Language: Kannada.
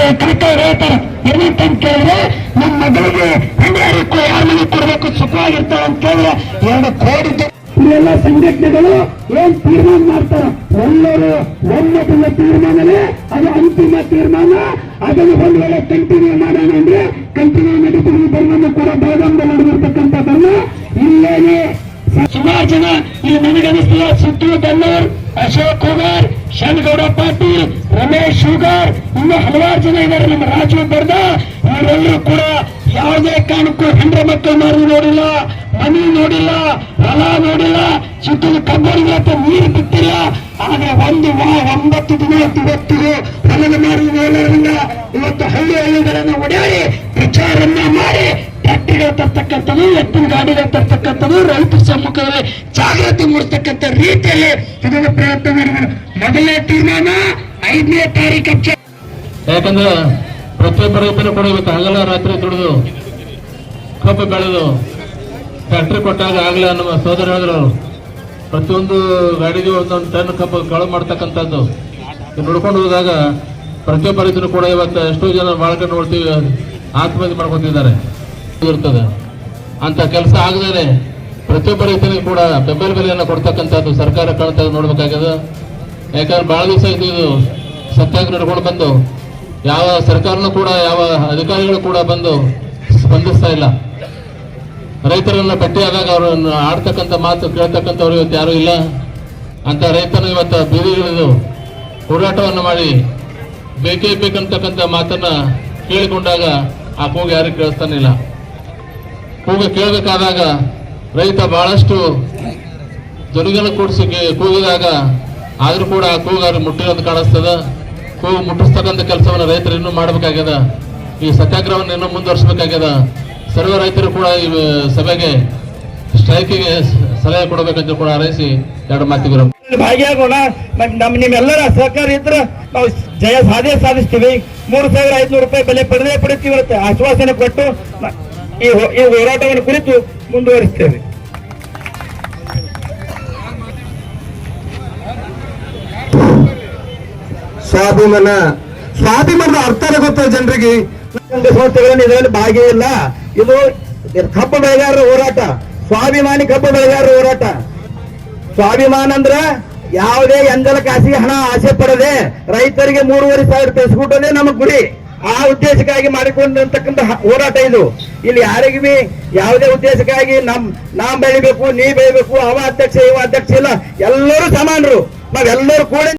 ಕಾಕ ಹೇಳ್ತಾರ ಏನಂತ ಕೇಳಿದ್ರೆ ನಮ್ಮ ಮಗಳಿಗೆ ಹೆಣ್ಣು ಯಾರ ಮನೆ ಕೊಡ್ಬೇಕು? ಸುಖವಾಗಿರ್ತಾಳೆ ಅಂತ ಕೇಳಿದ್ರೆ ಎರಡು ಕೋಟಿ ಇವೆಲ್ಲ ಸಂಘಟನೆಗಳು ಏನ್ ತೀರ್ಮಾನ ಮಾಡ್ತಾರ? ಎಲ್ಲರೂ ಒಮ್ಮತದ ತೀರ್ಮಾನವೇ ಅದು ಅಂತಿಮ ತೀರ್ಮಾನ. ಅದನ್ನು ಒಂದು ವೇಳೆ ಕಂಟಿನ್ಯೂ ಮಾಡೋಣ ಅಂದ್ರೆ ಕಂಟಿನ್ಯೂ ನಡೀತೀವಿ ಧರ್ಮವನ್ನು ಕೂಡ ಬೆಳಗಾಂದಲ್ಲಿ ನಡೆದಿರ್ತಕ್ಕಂಥದ್ದನ್ನ ಇಲ್ಲೇನೆ ಸುಮಾರು ಜನ ಇಲ್ಲಿ ನನಗನಿಸ್ತದೆ ಸುತ್ತಲೂ ದಲ್ಲೂರ್ ಅಶೋಕ್ ಕುಮಾರ್, ಶನಗೌಡ ಪಾಟೀಲ್, ರಮೇಶ್ ಶುಗರ್, ಇನ್ನು ಹಲವಾರು ಜನ ಇದ್ದಾರೆ. ನಮ್ಮ ರಾಜು ಬರ್ದ, ಇವರೆಲ್ಲರೂ ಕೂಡ ಯಾವುದೇ ಕಾರಣಕ್ಕೂ ಹೆಂಡ್ರ ಮಕ್ಕಳು ಮಾರಿ ನೋಡಿಲ್ಲ, ಮನಿ ನೋಡಿಲ್ಲ, ಹೊಲ ನೋಡಿಲ್ಲ, ಸುತ್ತಲೂ ಕಬ್ಬಡಿಗೆ ಅಥವಾ ನೀರು ಬಿಟ್ಟಿಲ್ಲ. ಆದ್ರೆ ಒಂದು ವಾ ಒಂಬತ್ತು ದಿನ ಇವತ್ತಿಗೆ ಹೊಲದ ನೋಡೋದ್ರಿಂದ ಇವತ್ತು ಹಳ್ಳಿ ಹಳ್ಳಿಗಳನ್ನು ಓಡಾಡಿ ಪ್ರಚಾರನ್ನ ಮಾಡಿ ಟ್ಯಾಕ್ಟರ್ಗಳು ತರ್ತಕ್ಕಂಥದ್ದು ಎತ್ತಿನ ಗಾಡಿಗಳು ತರ್ತಕ್ಕಂಥದ್ದು ರೈತರ ಸಮ್ಮುಖದಲ್ಲಿ ಜಾಗೃತಿ ಮೂಡಿಸ್ತಕ್ಕಂಥ ರೀತಿಯಲ್ಲಿ ಇದನ್ನು ಪ್ರಯತ್ನ ಮಾಡಿದರು ಮೊದಲನೇ ತೀರ್ಮಾನ ಐದನೇ ತಾರೀಕು ಯಾಕಂದ್ರೆ ಪ್ರತಿಯೊಬ್ಬ ರೈತರು ಕೂಡ ಇವತ್ತು ಹಗಲ ರಾತ್ರಿ ದುಡಿದು ಕಬ್ಬು ಬೆಳೆದು ಫ್ಯಾಕ್ಟ್ರಿ ಕೊಟ್ಟಾಗ ಆಗಲೇ ನಮ್ಮ ಸೋದರ ಹೇಳಿದ್ರು, ಪ್ರತಿಯೊಂದು ಗಾಡಿಗೂ ಒಂದೊಂದು ಟನ್ ಕಬ್ಬು ಕಳು ಮಾಡ್ತಕ್ಕಂಥದ್ದು. ನೋಡ್ಕೊಂಡು ಹೋದಾಗ ಪ್ರತಿಯೊಬ್ಬ ಕೂಡ ಇವತ್ತು ಎಷ್ಟೋ ಜನ ಬಾಳ್ಕೊಂಡು ನೋಡ್ತೀವಿ, ಆತ್ಮಹತ್ಯೆ ಮಾಡ್ಕೊತಿದ್ದಾರೆ. ಇರ್ತದೆ. ಅಂತ ಕೆಲಸ ಆಗದೇ ಪ್ರತಿಯೊಬ್ಬ ರೈತನಿಗೆ ಕೂಡ ಬೆಂಬಲ ಬೆಲೆಯನ್ನು ಕೊಡ್ತಕ್ಕಂಥದ್ದು ಸರ್ಕಾರ ಕಾಣ್ತಾ ನೋಡ್ಬೇಕಾಗ್ಯದ ಯಾಕಂದ್ರೆ ಬಹಳ ದಿವಸ ಇದು ಇದು ಸತ್ಯಾಗ್ರಹ ನಡ್ಕೊಂಡು ಬಂದು. ಯಾವ ಸರ್ಕಾರನೂ ಕೂಡ, ಯಾವ ಅಧಿಕಾರಿಗಳು ಕೂಡ ಬಂದು ಸ್ಪಂದಿಸ್ತಾ ಇಲ್ಲ. ರೈತರನ್ನ ಭೇಟಿಯಾದಾಗ ಅವರನ್ನು ಆಡ್ತಕ್ಕಂಥ ಮಾತು ಕೇಳ್ತಕ್ಕಂಥವ್ರು ಇವತ್ತು ಯಾರೂ ಇಲ್ಲ. ಅಂತ ರೈತನು ಇವತ್ತು ಬೀದಿಗಿಳಿದು ಹೋರಾಟವನ್ನು ಮಾಡಿ ಬೇಕೇ ಬೇಕಂತಕ್ಕಂಥ ಮಾತನ್ನ ಕೇಳಿಕೊಂಡಾಗ ಆ ಕೂಗು ಯಾರು ಕೇಳಿಸ್ತಾನಿಲ್ಲ ಕೂಗು ಕೇಳಬೇಕಾದಾಗ ರೈತ ಬಹಳಷ್ಟು ಧ್ವನಿಗಳ ಕೂಡಿಸಿ ಕೂಗಿದಾಗ ಆದರೂ ಕೂಡ ಆ ಕೂಗು ಅವ್ರಿಗೆ ಮುಟ್ಟಿರೋದು ಕಾಣಿಸ್ತದ. ಕೂಗು ಮುಟ್ಟಿಸ್ತಕ್ಕಂಥ ಕೆಲಸವನ್ನು ರೈತರು ಇನ್ನೂ ಮಾಡಬೇಕಾಗ್ಯದ. ಈ ಸತ್ಯಾಗ್ರಹವನ್ನು ಇನ್ನೂ ಮುಂದುವರಿಸಬೇಕಾಗ್ಯದ. ಸರ್ವ ರೈತರು ಕೂಡ ಈ ಸಭೆಗೆ ಸ್ಟ್ರೈಕಿಗೆ ಸಲಹೆ ಕೊಡಬೇಕಂತ ಕೂಡ ಹಾರೈಸಿ ಎರಡು ಮಾತಿಗೆ ಭಾಗಿಯಾಗೋಣ. ನಮ್ಮ ನಮ್ ನಿಮ್ಮೆಲ್ಲರ ಸಹಕಾರ ಇದ್ರೆ ನಾವು ಜಯ ಸಾಧನೆ ಸಾಧಿಸ್ತೀವಿ. ಮೂರು ಸಾವಿರ ಐದುನೂರು ರೂಪಾಯಿ ಬೆಲೆ ಪಡೆದೇ ಪಡಿತೀವಿ ಅಂತ ಆಶ್ವಾಸನೆ ಕೊಟ್ಟು ಈ ಈ ಹೋರಾಟವನ್ನು ಕುರಿತು ಮುಂದುವರಿಸ್ತೇವೆ. ಸ್ವಾಭಿಮಾನ ಸ್ವಾಭಿಮಾನದ ಅರ್ಥ ಗೊತ್ತ ಜನರಿಗೆ? ಸಂಸ್ಥೆಗಳನ್ನು ಇದರಲ್ಲಿ ಭಾಗಿಯಿಲ್ಲ ಇದು ಕಬ್ಬು ಬೆಳೆಗಾರರ ಹೋರಾಟ ಸ್ವಾಭಿಮಾನಿ ಕಬ್ಬು ಬೆಳೆಗಾರರ ಹೋರಾಟ. ಸ್ವಾಭಿಮಾನ ಅಂದ್ರ ಯಾವುದೇ ಎಂದಲ ಕಾಸಿಗೆ ಹಣ ಆಸೆ ಪಡದೆ ರೈತರಿಗೆ ಮೂರುವರೆ ಸಾವಿರ ರೂಪಾಯಿ ನಮ್ಮ ಗುರಿ. ಆ ಉದ್ದೇಶಕ್ಕಾಗಿ ಮಾಡಿಕೊಂಡಿರ್ತಕ್ಕಂಥ ಹೋರಾಟ ಇದು. ಇಲ್ಲಿ ಯಾರಿಗೂ ಯಾವುದೇ ಉದ್ದೇಶಕ್ಕಾಗಿ ನಮ್ ನಾ ಬೆಳಿಬೇಕು ನೀ ಬೆಳಿಬೇಕು, ಅವ ಅಧ್ಯಕ್ಷ, ಇವ ಅಧ್ಯಕ್ಷ ಇಲ್ಲ. ಎಲ್ಲರೂ ಸಮಾನರು. ನಾವೆಲ್ಲರೂ ಕೂಡ